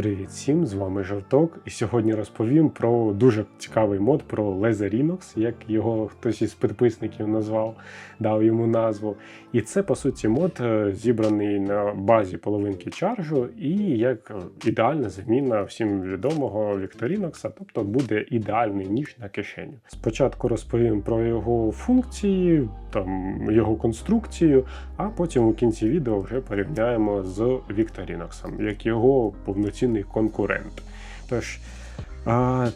Привіт всім, з вами Жовток. І сьогодні розповім про дуже цікавий мод про Laserinox, як його хтось із підписників назвав, дав йому назву. І це, по суті, мод е, зібраний на базі половинки чаржу, і як ідеальна заміна всім відомого Victorinox, тобто буде ідеальний ніж на кишеню. Спочатку розповім про його функції, там його конструкцію, а потім у кінці відео вже порівняємо з Victorinox, як його повноцінний конкурент. Тож,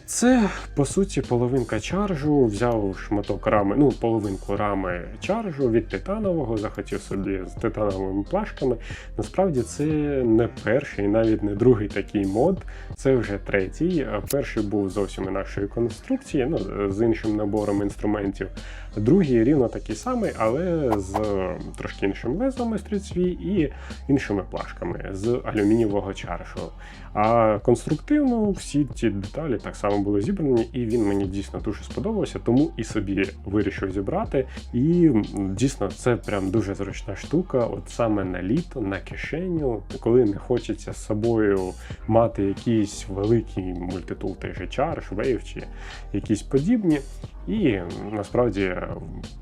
це по суті половинка чаржу. Взяв шматок рами, ну половинку рами чаржу від титанового, захотів собі з титановими плашками. Насправді це не перший, навіть не другий такий мод, це вже третій. Перший був зовсім інакшої конструкції, ну з іншим набором інструментів. Другий рівно такий самий, але з трошки іншим лезом стрільцві і іншими плашками з алюмінієвого чаршу. А конструктивно всі ці деталі так само були зібрані, і він мені дійсно дуже сподобався, тому і собі вирішив зібрати. І дійсно це прям дуже зручна штука. От саме на літо, на кишеню, коли не хочеться з собою мати якийсь великий мультитул, той же чарш, вейв чи якісь подібні. І насправді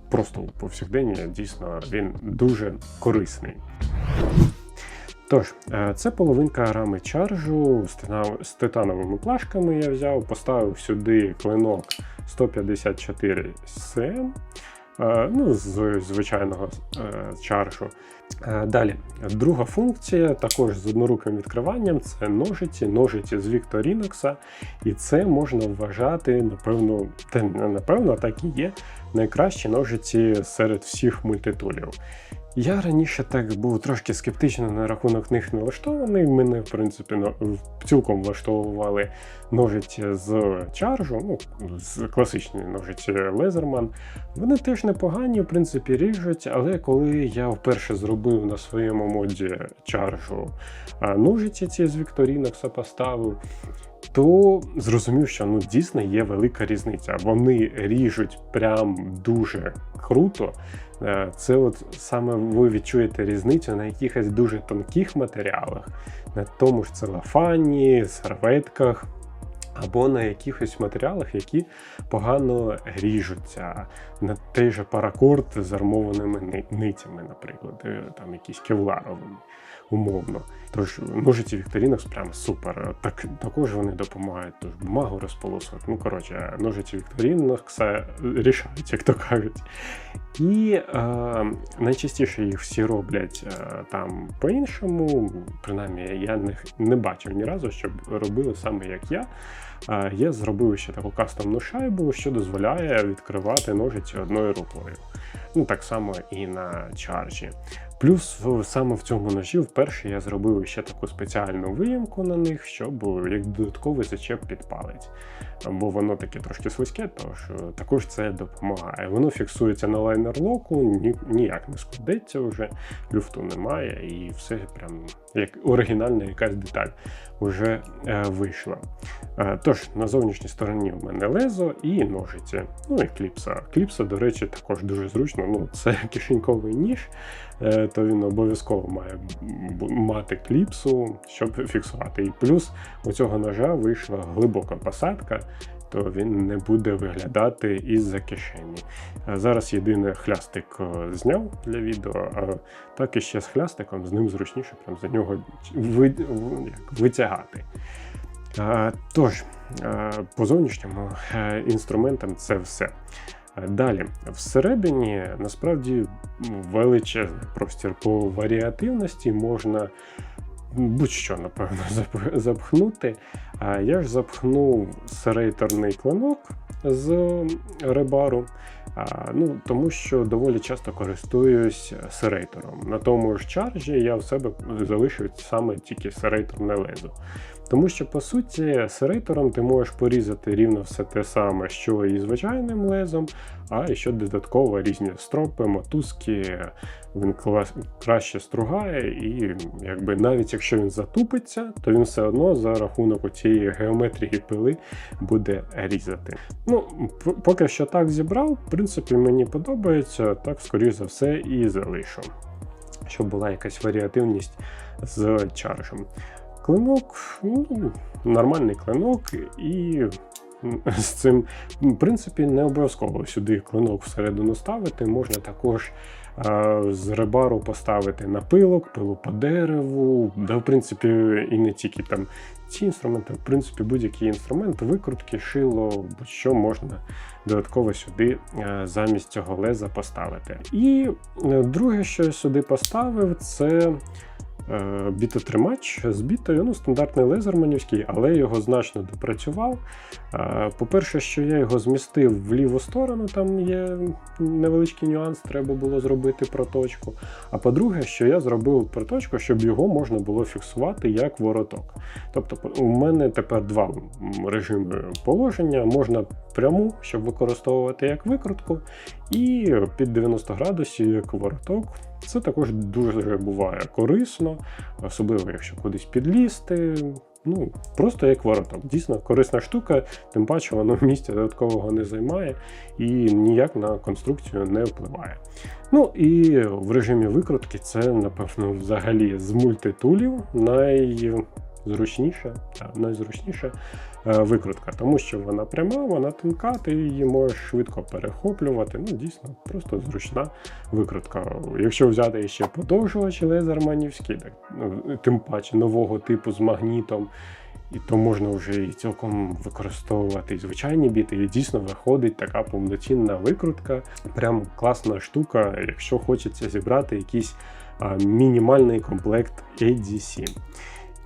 просто у повсякденні дійсно він дуже корисний. Тож, е, це половинка рами чаржу з титановими плашками я взяв, поставив сюди клинок 154 cm, е, ну, з звичайного е, чаржу. Далі, друга функція, також з одноруким відкриванням, це ножиці, ножиці з Victorinox, і це можна вважати, напевно, напевно, так і є найкращі ножиці серед всіх мультитулів. Я раніше так був трошки скептично на рахунок них налаштований. Мене, в принципі, цілком влаштовували ножиці з чаржу, ну, з класичні ножиці Лезерман. Вони теж непогані, в принципі, ріжуть, але коли я вперше зробив на своєму моді чаржу ножиці ці з Вікторінокса поставив, то зрозумів, що ну дійсно є велика різниця. Вони ріжуть прям дуже круто. Е, це от саме ви відчуєте різницю на якихось дуже тонких матеріалах, на тому ж целофані, серветках. Або на якихось матеріалах, які погано ріжуться, на той же паракорд з армованими ницями, наприклад, е, там якісь кевларовими умовно. Тож ножиці Victorinox прям супер. Так також вони допомагають тож бумагу розполосувати. Ну коротше, ножиці Victorinox рішають, як то кажуть. І е, найчастіше їх всі роблять е, там по-іншому. Принаймні, я не, не бачив ні разу, щоб робили саме як я. Е, я зробив ще таку кастомну шайбу, що дозволяє відкривати ножиці одною рукою. Ну так само і на чаржі. Плюс саме в цьому ножі вперше я зробив ще таку спеціальну виїмку на них, щоб як додатковий зачеп під палець. Бо воно таке трошки слизьке, е, також це допомагає. Воно фіксується на лайнер-локу, ні, ніяк не складеться вже, люфту немає, і все прям як оригінальна якась деталь вже е, вийшла. Е, тож, на зовнішній стороні в мене лезо і ножиці. Ну і кліпса. Кліпса, до речі, також дуже зручно. Ну, Це кишеньковий ніж. Е, то він обов'язково має мати кліпсу, щоб фіксувати. І плюс у цього ножа вийшла глибока посадка, то він не буде виглядати із-за кишені. Зараз єдине хлястик е, зняв для відео, а так і ще з хлястиком, з ним зручніше прям за нього витягати. Тож, по зовнішньому е, інструментам це все. Далі, всередині насправді величезний простір по варіативності можна будь-що, напевно, запхнути. Я ж запхнув серейторний клинок з ребару, ну, тому що доволі часто користуюсь серейтором. На тому ж чаржі я в себе залишив саме тільки серейторне лезо. Тому що, по суті, серейтором ти можеш порізати рівно все те саме, що і звичайним лезом, а ще додатково різні стропи, мотузки, він краще стругає, і якби навіть якщо він затупиться, то він все одно за рахунок цієї геометрії пили буде різати. Ну, Поки що так зібрав, в принципі, мені подобається, так, скоріш за все, і залишу, щоб була якась варіативність з чаржем. Клинок, ну, нормальний клинок, і з цим, в принципі, не обов'язково сюди клинок всередину ставити. Можна також е, з ребару поставити напилок, пилу по дереву, да, в принципі, і не тільки там ці інструменти, в принципі, будь-який інструмент, викрутки, шило, будь-що можна додатково сюди е, замість цього леза поставити. І е, друге, що я сюди поставив, це е, бітотримач з бітою. Ну, стандартний лезерманівський, але його значно допрацював. Е, По-перше, що я його змістив в ліву сторону, там є невеличкий нюанс, треба було зробити проточку. А по-друге, що я зробив проточку, щоб його можна було фіксувати як вороток. Тобто, у мене тепер два режими положення. Можна пряму, щоб використовувати як викрутку, і під 90 градусів як вороток. Це також дуже буває корисно, особливо якщо кудись підлізти. Ну, просто як вороток. Дійсно корисна штука, тим паче воно місця додаткового не займає і ніяк на конструкцію не впливає. Ну і в режимі викрутки це, напевно, взагалі з мультитулів найзручніша, та, найзручніша е, викрутка, тому що вона пряма, вона тонка, ти її можеш швидко перехоплювати. Ну, дійсно, просто зручна викрутка. Якщо взяти ще подовжувачі лезерманівські, так, ну, тим паче нового типу з магнітом. І то можна вже і цілком використовувати і звичайні біти, і дійсно виходить така повноцінна викрутка. Прям класна штука, якщо хочеться зібрати якийсь а, мінімальний комплект ADC.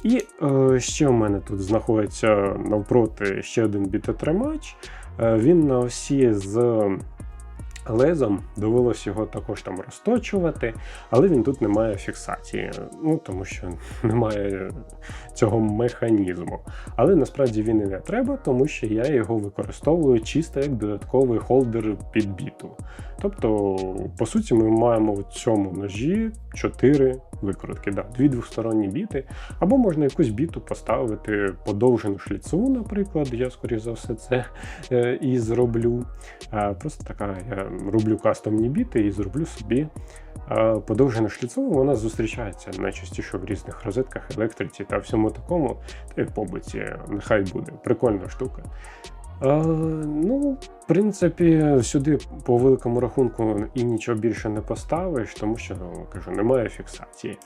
І е, ще в мене тут знаходиться навпроти ще один бітотримач. Е, він на осі з лезом, довелося його також там розточувати, але він тут не має фіксації, ну тому що немає цього механізму. Але насправді він і не треба, тому що я його використовую чисто як додатковий холдер під біту. Тобто, по суті, ми маємо в цьому ножі 4 викрутки, да, дві двосторонні біти, або можна якусь біту поставити подовжену шліцеву, наприклад. Я, скоріш за все, це е, і зроблю. А, Просто така я роблю кастомні біти і зроблю собі а, подовжену шліцеву. Вона зустрічається найчастіше в різних розетках, електриці та всьому такому, та й в побуті. Нехай буде. Прикольна штука. Е, ну, в принципі, сюди по великому рахунку і нічого більше не поставиш, тому що ну, кажу, немає фіксації.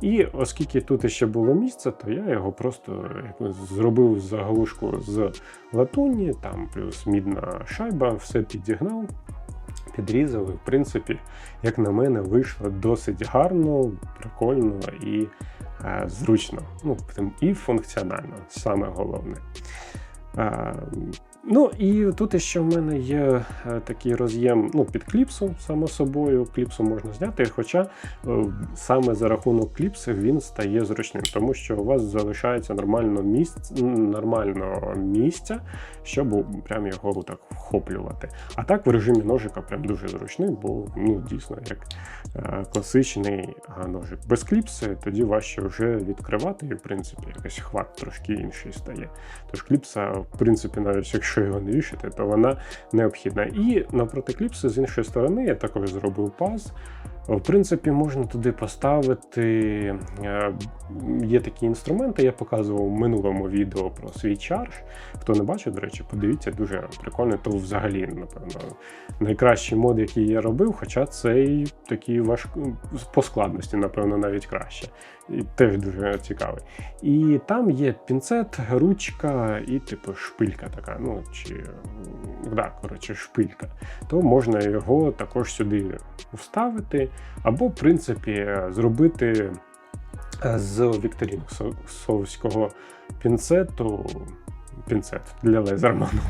І оскільки тут ще було місце, то я його просто зробив заглушку з латуні, там плюс мідна шайба, все підігнав. Підрізав, і в принципі, як на мене, вийшло досить гарно, прикольно і е, зручно. Ну, і функціонально, саме головне. Е, Ну і тут ще в мене є е, такий роз'єм ну, під кліпсу, само собою. Кліпсу можна зняти, хоча е, саме за рахунок кліпси він стає зручним, тому що у вас залишається нормально місць, нормально місця, щоб прям його так вхоплювати. А так в режимі ножика прям дуже зручний, бо ну, дійсно як е, класичний ножик. Без кліпси тоді важче вже відкривати, і в принципі якийсь хват трошки інший стає. Тож кліпса, в принципі, навіть якщо його не вішати, то вона необхідна. І навпроти кліпси, з іншої сторони, я також зробив паз. В принципі, можна туди поставити. е, Є такі інструменти, я показував в минулому відео про свій чарж. Хто не бачив, до речі, подивіться, дуже прикольно. То взагалі, напевно, найкращий мод, який я робив, хоча цей такий важ... по складності, напевно, навіть краще. І теж дуже цікавий. І там є пінцет, ручка і, типу, шпилька така. Ну, чи да, коротше, шпилька. То можна його також сюди вставити, або, в принципі, зробити е, з вікторіноксовського пінцету пінцет для лезерману.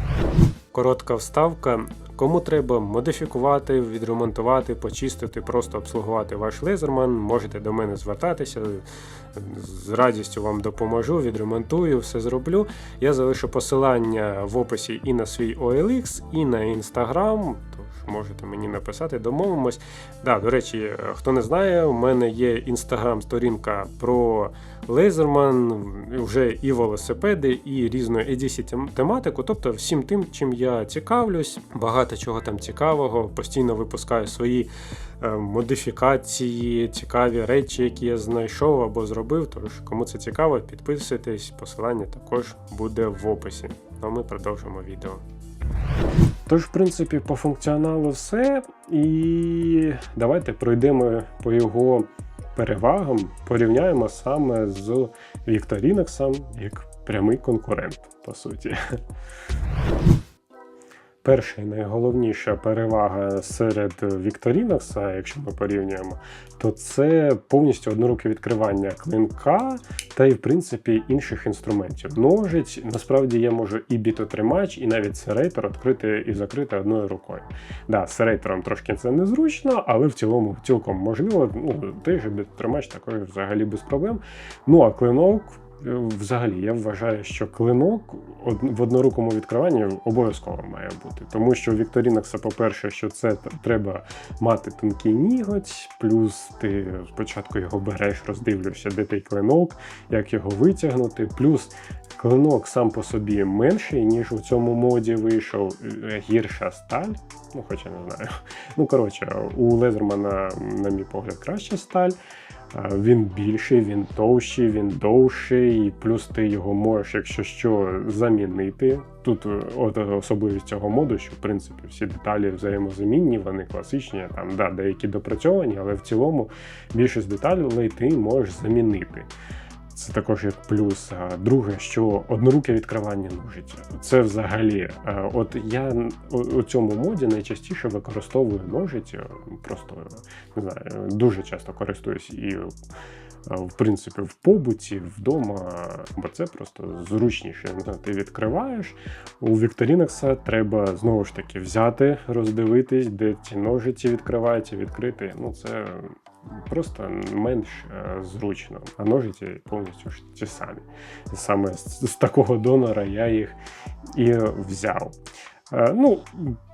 Коротка вставка. Кому треба модифікувати, відремонтувати, почистити, просто обслугувати ваш лезерман, можете до мене звертатися. З радістю вам допоможу, відремонтую, все зроблю. Я залишу посилання в описі і на свій OLX, і на Instagram. Можете мені написати, домовимось. Да, до речі, е, хто не знає, у мене є інстаграм-сторінка про лейзерман, вже і велосипеди, і різну EDC тематику. Тобто всім тим, чим я цікавлюсь, багато чого там цікавого, постійно випускаю свої е, модифікації, цікаві речі, які я знайшов або зробив. Тож, кому це цікаво, підписуйтесь, посилання також буде в описі. Ну, а ми продовжимо відео. Тож, в принципі, по функціоналу все. І давайте пройдемо по його перевагам, порівняємо саме з Victorinox як прямий конкурент, по суті. Перша і найголовніша перевага серед Victorinox, якщо ми порівнюємо, то це повністю одноруке відкривання клинка та й в принципі інших інструментів. Ножиць насправді я можу і бітотримач, і навіть серейтор відкрити і закрити одною рукою. Да, з серейтором трошки це незручно, але в цілому цілком можливо. Ну, той же бітотримач також взагалі без проблем. Ну а клинок. Взагалі, я вважаю, що клинок в однорукому відкриванні обов'язково має бути. Тому що у Вікторінакса, по-перше, що це треба мати тонкий ніготь, плюс ти спочатку його береш, роздивлюєшся, де той клинок, як його витягнути. Плюс клинок сам по собі менший, ніж у цьому моді вийшов е, гірша сталь. Ну, хоча не знаю. Ну, коротше, у Лезермана, на мій погляд, краща сталь. Він більший, він товщий, він довший, плюс ти його можеш, якщо що, замінити. Тут е, от особливість цього моду, що в принципі всі деталі взаємозамінні, вони класичні, там да, деякі допрацьовані, але в цілому більшість деталей ти можеш замінити. Це також як плюс. А Друге, що одноруке відкривання ножиць. Це взагалі, от я у цьому моді найчастіше використовую ножиці, просто не знаю, дуже часто користуюсь і. В принципі, в побуті, вдома, бо це просто зручніше. Ти відкриваєш. У Вікторінекса треба знову ж таки взяти, роздивитись, де ці ножиці відкриваються, відкрити. Ну, це просто менш е, зручно, а ножиці повністю ж ті самі. Саме з, з такого донора я їх і взяв. Е, ну,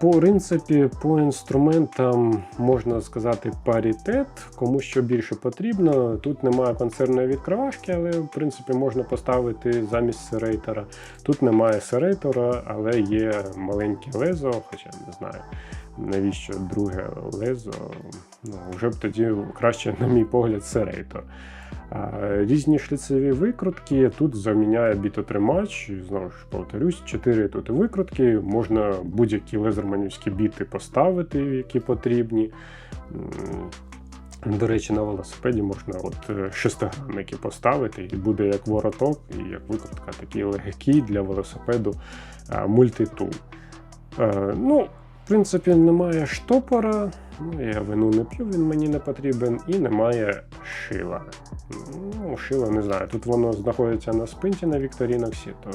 по принципі, по інструментам можна сказати паритет, кому що більше потрібно. Тут немає концерної відкривашки, але в принципі можна поставити замість серейтора. Тут немає серейтора, але є маленьке лезо, хоча не знаю навіщо друге лезо. Ну, Вже б тоді краще, на мій погляд, серейтор. Різні шліцеві викрутки. Тут заміняє бітотримач, знову ж повторюсь, 4 тут викрутки, можна будь-які лезерманівські біти поставити, які потрібні. До речі, на велосипеді можна от е, шестигранники поставити, і буде як вороток, і як викрутка такий легкий для велосипеду мультитул. Е, ну, в принципі, немає штопора, ну, я вину не п'ю, він мені не потрібен, і немає шила. Ну, Шило не знаю. Тут воно знаходиться на спинті на Вікторіноксі, то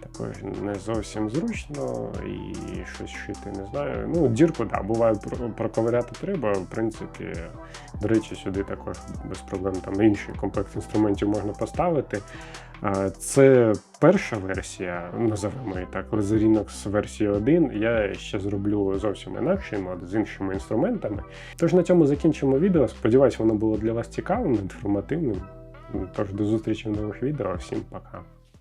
також не зовсім зручно і щось шити не знаю. Ну, дірку, да, буває, проковиряти треба. В принципі, до речі, сюди також без проблем там інший комплект інструментів можна поставити. Це перша версія, називаємо її так, Lazerinox версії 1. Я ще зроблю зовсім інакший мод з іншими інструментами. Тож на цьому закінчимо відео. Сподіваюсь, воно було для вас цікавим, інформативним. Тож до зустрічі в нових відео. Всім пока.